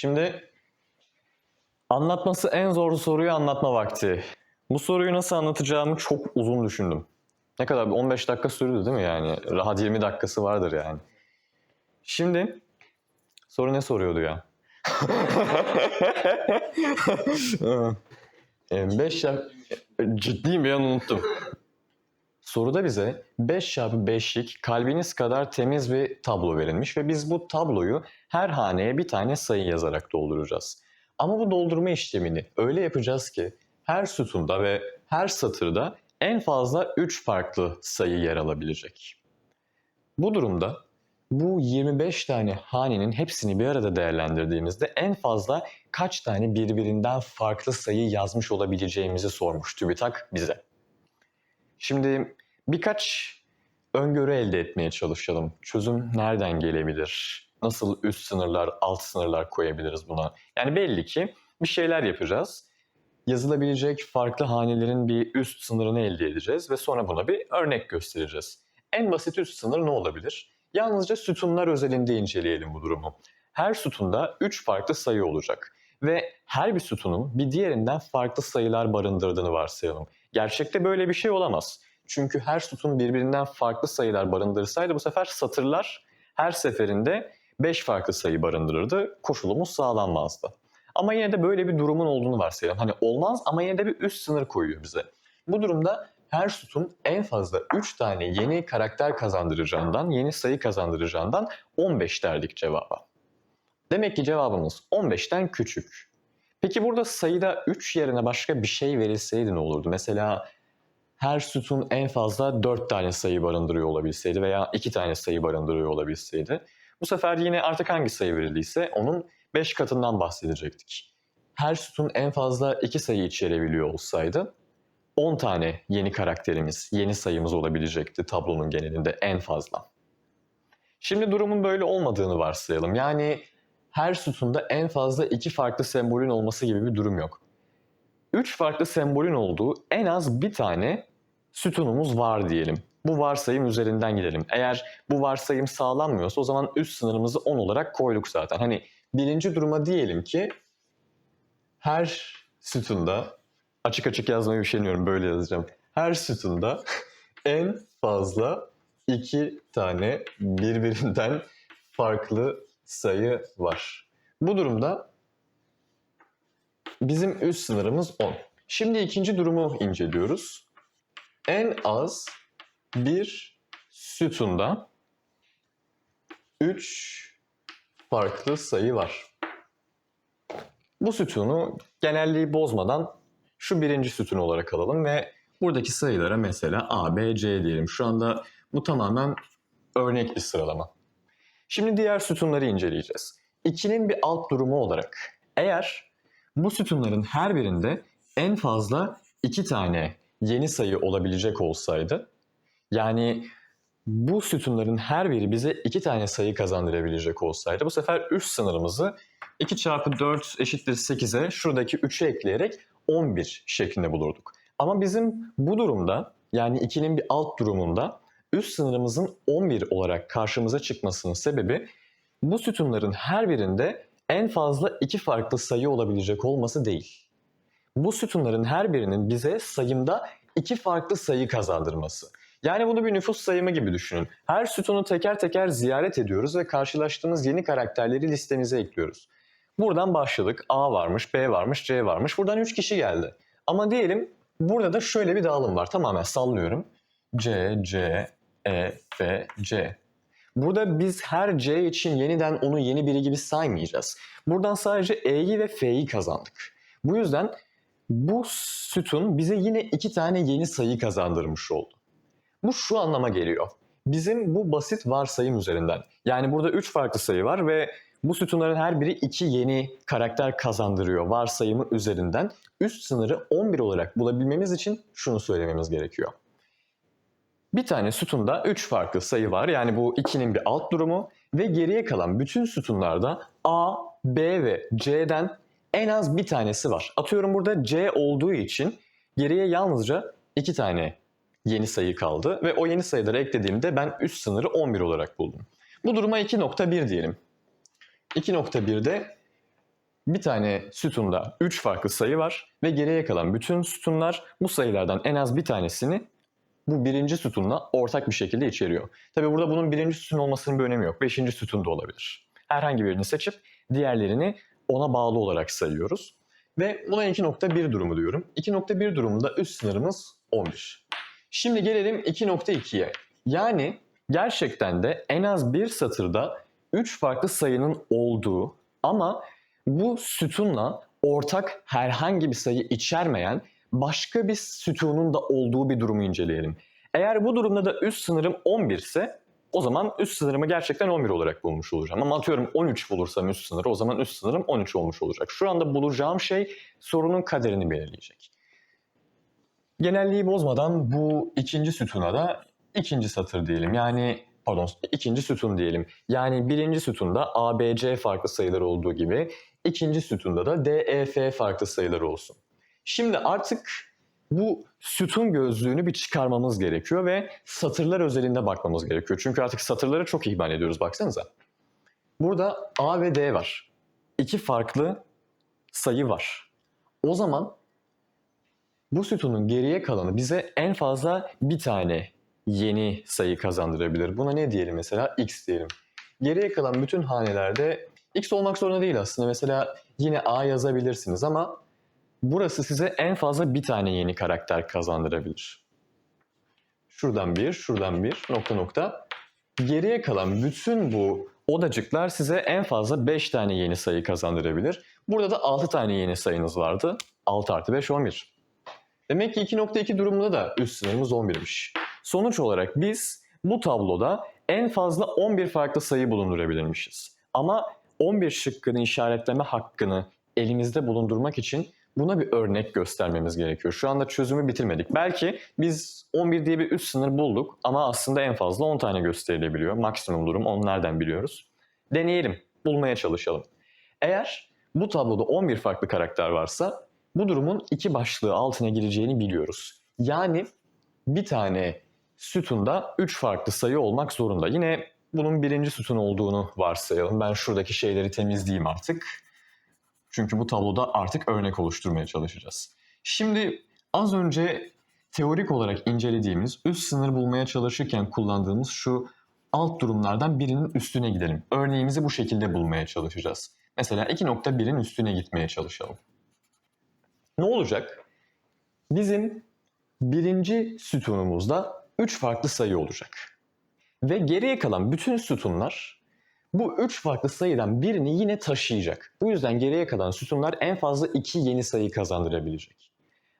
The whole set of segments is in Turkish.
Şimdi anlatması en zor soruyu anlatma vakti. Bu soruyu nasıl anlatacağımı çok uzun düşündüm. Ne kadar? Bir 15 dakika sürdü değil mi yani? Rahat 20 dakikası vardır yani. Şimdi soru ne soruyordu ya? 5 çarpı... Ciddiyim bir an unuttum. Soruda bize 5 çarpı 5'lik kalbiniz kadar temiz bir tablo verilmiş ve biz bu tabloyu her haneye bir tane sayı yazarak dolduracağız. Ama bu doldurma işlemini öyle yapacağız ki her sütunda ve her satırda en fazla 3 farklı sayı yer alabilecek. Bu durumda bu 25 tane hanenin hepsini bir arada değerlendirdiğimizde en fazla kaç tane birbirinden farklı sayı yazmış olabileceğimizi sormuş TÜBİTAK bize. Şimdi birkaç öngörü elde etmeye çalışalım. Çözüm nereden gelebilir? Nasıl üst sınırlar, alt sınırlar koyabiliriz buna? Yani belli ki bir şeyler yapacağız. Yazılabilecek farklı hanelerin bir üst sınırını elde edeceğiz ve sonra buna bir örnek göstereceğiz. En basit üst sınır ne olabilir? Yalnızca sütunlar özelinde inceleyelim bu durumu. Her sütunda 3 farklı sayı olacak ve her bir sütunun bir diğerinden farklı sayılar barındırdığını varsayalım. Gerçekte böyle bir şey olamaz. Çünkü her sütun birbirinden farklı sayılar barındırsaydı bu sefer satırlar her seferinde 5 farklı sayı barındırırdı. Koşulumuz sağlanmazdı. Ama yine de böyle bir durumun olduğunu varsayalım. Hani olmaz ama yine de bir üst sınır koyuyor bize. Bu durumda her sütun en fazla 3 tane yeni karakter kazandıracağından, yeni sayı kazandıracağından 15 derdik cevaba. Demek ki cevabımız 15'ten küçük. Peki burada sayıda 3 yerine başka bir şey verilseydi ne olurdu? Mesela her sütun en fazla 4 tane sayı barındırıyor olabilseydi veya 2 tane sayı barındırıyor olabilseydi. Bu sefer yine artık hangi sayı verildiyse onun 5 katından bahsedecektik. Her sütun en fazla 2 sayı içerebiliyor olsaydı 10 tane yeni karakterimiz, yeni sayımız olabilecekti tablonun genelinde en fazla. Şimdi durumun böyle olmadığını varsayalım. Yani her sütunda en fazla iki farklı sembolün olması gibi bir durum yok. Üç farklı sembolün olduğu en az bir tane sütunumuz var diyelim. Bu varsayım üzerinden gidelim. Eğer bu varsayım sağlanmıyorsa o zaman üst sınırımızı 10 olarak koyduk zaten. Hani birinci duruma diyelim ki her sütunda açık açık yazmaya üşeniyorum böyle yazacağım. Her sütunda en fazla iki tane birbirinden farklı sayı var. Bu durumda bizim üst sınırımız 10. Şimdi ikinci durumu inceliyoruz. En az bir sütunda 3 farklı sayı var. Bu sütunu genelliği bozmadan şu birinci sütun olarak alalım ve buradaki sayılara mesela A, B, C diyelim. Şu anda bu tamamen örnek bir sıralama. Şimdi diğer sütunları inceleyeceğiz. 2'nin bir alt durumu olarak eğer bu sütunların her birinde en fazla 2 tane yeni sayı olabilecek olsaydı yani bu sütunların her biri bize 2 tane sayı kazandırabilecek olsaydı bu sefer üst sınırımızı 2 çarpı 4 eşittir 8'e şuradaki 3'ü ekleyerek 11 şeklinde bulurduk. Ama bizim bu durumda yani 2'nin bir alt durumunda üst sınırımızın 11 olarak karşımıza çıkmasının sebebi bu sütunların her birinde en fazla iki farklı sayı olabilecek olması değil. Bu sütunların her birinin bize sayımda iki farklı sayı kazandırması. Yani bunu bir nüfus sayımı gibi düşünün. Her sütunu teker teker ziyaret ediyoruz ve karşılaştığımız yeni karakterleri listemize ekliyoruz. Buradan başladık. A varmış, B varmış, C varmış. Buradan 3 kişi geldi. Ama diyelim burada da şöyle bir dağılım var. Tamamen sallıyorum. C, C, E, F, C. Burada biz her C için yeniden onu yeni biri gibi saymayacağız. Buradan sadece E'yi ve F'yi kazandık. Bu yüzden bu sütun bize yine iki tane yeni sayı kazandırmış oldu. Bu şu anlama geliyor. Bizim bu basit varsayım üzerinden. Yani burada üç farklı sayı var ve bu sütunların her biri iki yeni karakter kazandırıyor varsayımı üzerinden. Üst sınırı 11 olarak bulabilmemiz için şunu söylememiz gerekiyor. Bir tane sütunda 3 farklı sayı var. Yani bu 2'nin bir alt durumu ve geriye kalan bütün sütunlarda A, B ve C'den en az bir tanesi var. Atıyorum burada C olduğu için geriye yalnızca 2 tane yeni sayı kaldı ve o yeni sayıları eklediğimde ben üst sınırı 11 olarak buldum. Bu duruma 2.1 diyelim. 2.1'de bir tane sütunda 3 farklı sayı var ve geriye kalan bütün sütunlar bu sayılardan en az bir tanesini bu birinci sütunla ortak bir şekilde içeriyor. Tabi burada bunun birinci sütun olmasının bir önemi yok. Beşinci sütun da olabilir. Herhangi birini seçip diğerlerini ona bağlı olarak sayıyoruz. Ve buna 2.1 durumu diyorum. 2.1 durumunda üst sınırımız 11. Şimdi gelelim 2.2'ye. Yani gerçekten de en az bir satırda 3 farklı sayının olduğu ama bu sütunla ortak herhangi bir sayı içermeyen başka bir sütunun da olduğu bir durumu inceleyelim. Eğer bu durumda da üst sınırım 11 ise o zaman üst sınırımı gerçekten 11 olarak bulmuş olacağım. Ama atıyorum 13 bulursam üst sınırı o zaman üst sınırım 13 olmuş olacak. Şu anda bulacağım şey sorunun kaderini belirleyecek. Genelliği bozmadan bu ikinci sütuna da ikinci satır diyelim. Yani pardon ikinci sütun diyelim. Yani birinci sütunda A, B, C farklı sayılar olduğu gibi ikinci sütunda da D, E, F farklı sayılar olsun. Şimdi artık bu sütun gözlüğünü bir çıkarmamız gerekiyor ve satırlar özelinde bakmamız gerekiyor. Çünkü artık satırları çok ihmal ediyoruz baksanıza. Burada A ve D var. İki farklı sayı var. O zaman bu sütunun geriye kalanı bize en fazla bir tane yeni sayı kazandırabilir. Buna ne diyelim mesela? X diyelim. Geriye kalan bütün hanelerde X olmak zorunda değil aslında. Mesela yine A yazabilirsiniz ama burası size en fazla bir tane yeni karakter kazandırabilir. Şuradan bir, şuradan bir, nokta nokta. Geriye kalan bütün bu odacıklar size en fazla 5 tane yeni sayı kazandırabilir. Burada da 6 tane yeni sayınız vardı. 6 artı 5, 11. Demek ki 2.2 durumunda da üst sınırımız 11'miş. Sonuç olarak biz bu tabloda en fazla 11 farklı sayı bulundurabilirmişiz. Ama 11 şıkkını işaretleme hakkını elimizde bulundurmak için buna bir örnek göstermemiz gerekiyor. Şu anda çözümü bitirmedik. Belki biz 11 diye bir üst sınır bulduk ama aslında en fazla 10 tane gösterilebiliyor. Maksimum durum onu biliyoruz? Deneyelim, bulmaya çalışalım. Eğer bu tabloda 11 farklı karakter varsa bu durumun iki başlığı altına gireceğini biliyoruz. Yani bir tane sütunda 3 farklı sayı olmak zorunda. Yine bunun birinci sütun olduğunu varsayalım. Ben şuradaki şeyleri temizleyeyim artık. Çünkü bu tabloda artık örnek oluşturmaya çalışacağız. Şimdi az önce teorik olarak incelediğimiz üst sınır bulmaya çalışırken kullandığımız şu alt durumlardan birinin üstüne gidelim. Örneğimizi bu şekilde bulmaya çalışacağız. Mesela 2.1'in üstüne gitmeye çalışalım. Ne olacak? Bizim birinci sütunumuzda 3 farklı sayı olacak. Ve geriye kalan bütün sütunlar bu 3 farklı sayıdan birini yine taşıyacak. Bu yüzden geriye kalan sütunlar en fazla 2 yeni sayı kazandırabilecek.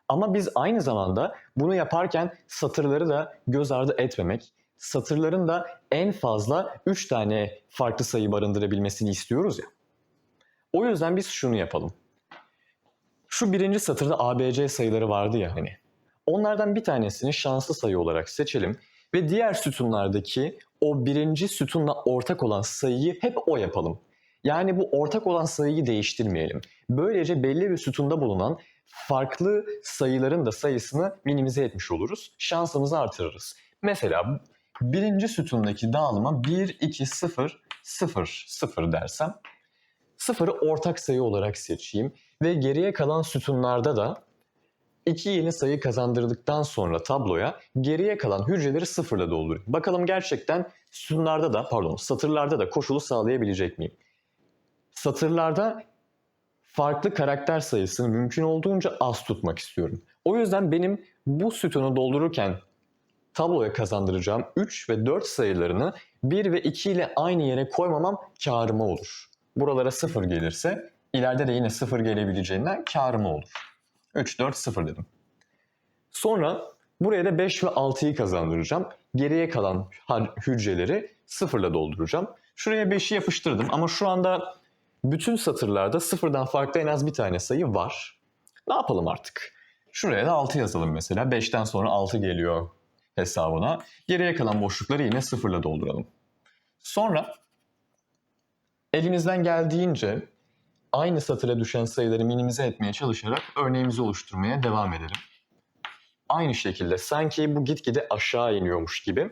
Ama biz aynı zamanda bunu yaparken satırları da göz ardı etmemek, satırların da en fazla 3 tane farklı sayı barındırabilmesini istiyoruz ya. O yüzden biz şunu yapalım. Şu birinci satırda ABC sayıları vardı ya hani. Onlardan bir tanesini şanslı sayı olarak seçelim ve diğer sütunlardaki o birinci sütunla ortak olan sayıyı hep o yapalım. Yani bu ortak olan sayıyı değiştirmeyelim. Böylece belli bir sütunda bulunan farklı sayıların da sayısını minimize etmiş oluruz. Şansımızı artırırız. Mesela birinci sütundaki dağılıma 1, 2, 0, 0, 0 dersem sıfırı ortak sayı olarak seçeyim ve geriye kalan sütunlarda da iki yeni sayı kazandırdıktan sonra tabloya geriye kalan hücreleri sıfırla doldurayım. Bakalım gerçekten sütunlarda da pardon satırlarda da koşulu sağlayabilecek miyim? Satırlarda farklı karakter sayısını mümkün olduğunca az tutmak istiyorum. O yüzden benim bu sütunu doldururken tabloya kazandıracağım 3 ve 4 sayılarını 1 ve 2 ile aynı yere koymamam karıma olur. Buralara 0 gelirse ileride de yine 0 gelebileceğinden karıma olur. 3, 4, 0 dedim. Sonra buraya da 5 ve 6'yı kazandıracağım. Geriye kalan hücreleri sıfırla dolduracağım. Şuraya 5'i yapıştırdım ama şu anda bütün satırlarda sıfırdan farklı en az bir tane sayı var. Ne yapalım artık? Şuraya da 6 yazalım mesela. 5'ten sonra 6 geliyor hesabına. Geriye kalan boşlukları yine sıfırla dolduralım. Sonra elimizden geldiğince aynı satıra düşen sayıları minimize etmeye çalışarak örneğimizi oluşturmaya devam edelim. Aynı şekilde sanki bu gitgide aşağı iniyormuş gibi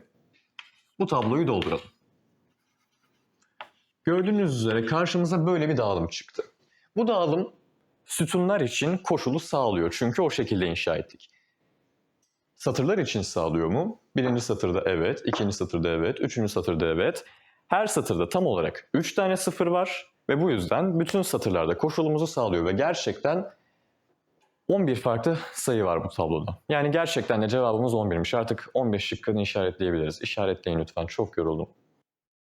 bu tabloyu dolduralım. Gördüğünüz üzere karşımıza böyle bir dağılım çıktı. Bu dağılım sütunlar için koşulu sağlıyor. Çünkü o şekilde inşa ettik. Satırlar için sağlıyor mu? Birinci satırda evet, ikinci satırda evet, üçüncü satırda evet. Her satırda tam olarak 3 tane sıfır var ve bu yüzden bütün satırlarda koşulumuzu sağlıyor ve gerçekten 11 farklı sayı var bu tabloda. Yani gerçekten de cevabımız 11'miş. Artık 15 şıkkını işaretleyebiliriz. İşaretleyin lütfen. Çok yoruldum.